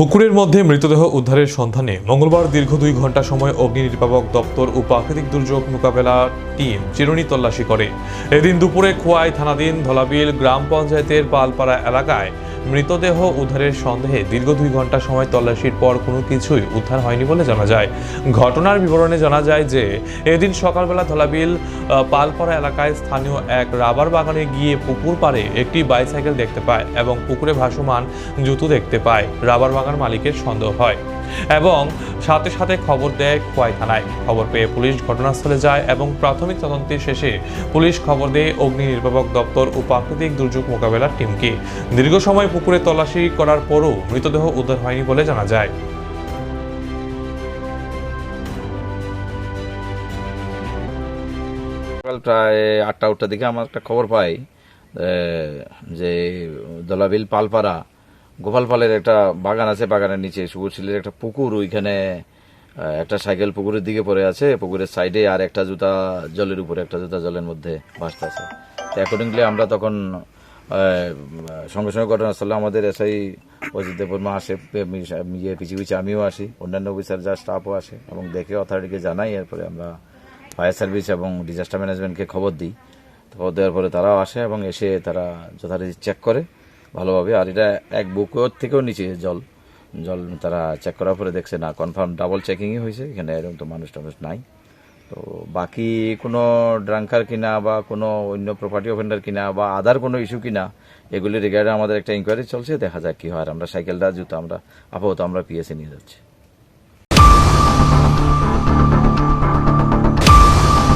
পুকুরের মধ্যে মৃতদেহ উদ্ধারের সন্ধানে মঙ্গলবার দীর্ঘ দুই ঘণ্টা সময় অগ্নি নির্বাপক দপ্তর ও প্রাকৃতিক দুর্যোগ মোকাবেলা টিম চিরুনি তল্লাশি করে। এদিন দুপুরে খোয়াই থানাধীন ধলাবিল গ্রাম পঞ্চায়েতের পালপাড়া এলাকায় মৃতদেহ উদ্ধারের সন্দেহে দীর্ঘ দুই ঘণ্টা সময় তল্লাশির পর কোনো কিছুই উদ্ধার হয়নি বলে জানা যায়। ঘটনার বিবরণে জানা যায় যে, এদিন সকালবেলা ধলাবিল পালপাড়া এলাকায় স্থানীয় এক রাবার বাগানে গিয়ে পুকুর পাড়ে একটি বাইসাইকেল দেখতে পায় এবং পুকুরে ভাসমান জুতো দেখতে পায়। রাবার বাগান মালিকের সন্দেহ হয়। এবং সাথে সাথে খবর দেয় খোয়াই থানায় খবর পেয়ে পুলিশ ঘটনাস্থলে যায় এবং প্রাথমিক তদন্তের শেষে পুলিশ খবর দেয় অগ্নি নির্বাপক দপ্তর ও প্রাকৃতিক দুর্যোগ মোকাবেলার টিমকে। দীর্ঘ সময় পুকুরে তল্লাশি করার পরও মৃতদেহ উদ্ধার হয়নি বলে জানা যায়। সকাল প্রায় আটটা উঠটার দিকে আমার একটা খবর পাই যে দলাবিল পালপাড়া গোপাল পালের একটা বাগান আছে, বাগানের নিচে সুবরশিলের একটা পুকুর, ওইখানে একটা সাইকেল পুকুরের দিকে পড়ে আছে, পুকুরের সাইডে আর একটা জুতা জলের উপরে, একটা জুতা জলের মধ্যে ভাসতেছে তো অ্যাকর্ডিংলি আমরা তখন সঙ্গে সঙ্গে ঘটনাস্থলে আমাদের এসআই অজিত বর্মা আসে ইয়ে পিছিয়ে পিছিয়ে আমিও আসি, অন্যান্য অফিসার যা স্টাফও আসে, এবং দেখে অথরিটিকে জানাই, এরপরে আমরা ফায়ার সার্ভিস এবং ডিজাস্টার ম্যানেজমেন্টকে খবর দিই। খবর দেওয়ার পরে তারাও আসে এবং এসে তারা যথারীতি চেক করে। ভালোভাবে। আর এটা এক বুকের থেকেও নিচে জল। জল তারা চেক করার পরে দেখছে না কনফার্ম ডাবল চেকিংই হয়েছে, এখানে এরকম তো মানুষ টানুষ নাই। তো বাকি কোনো ড্রাঙ্কার কিনা বা কোনো অন্য প্রপার্টি অফেন্ডার কিনা বা আদার কোনো ইস্যু কিনা, এগুলি রিগার্ডে আমাদের একটা ইনকোয়ারি চলছে, দেখা যাক কী হয়। আর আমরা সাইকেলটা, জুতো আমরা, আপাতত আমরা পিএসএ নিয়ে যাচ্ছি।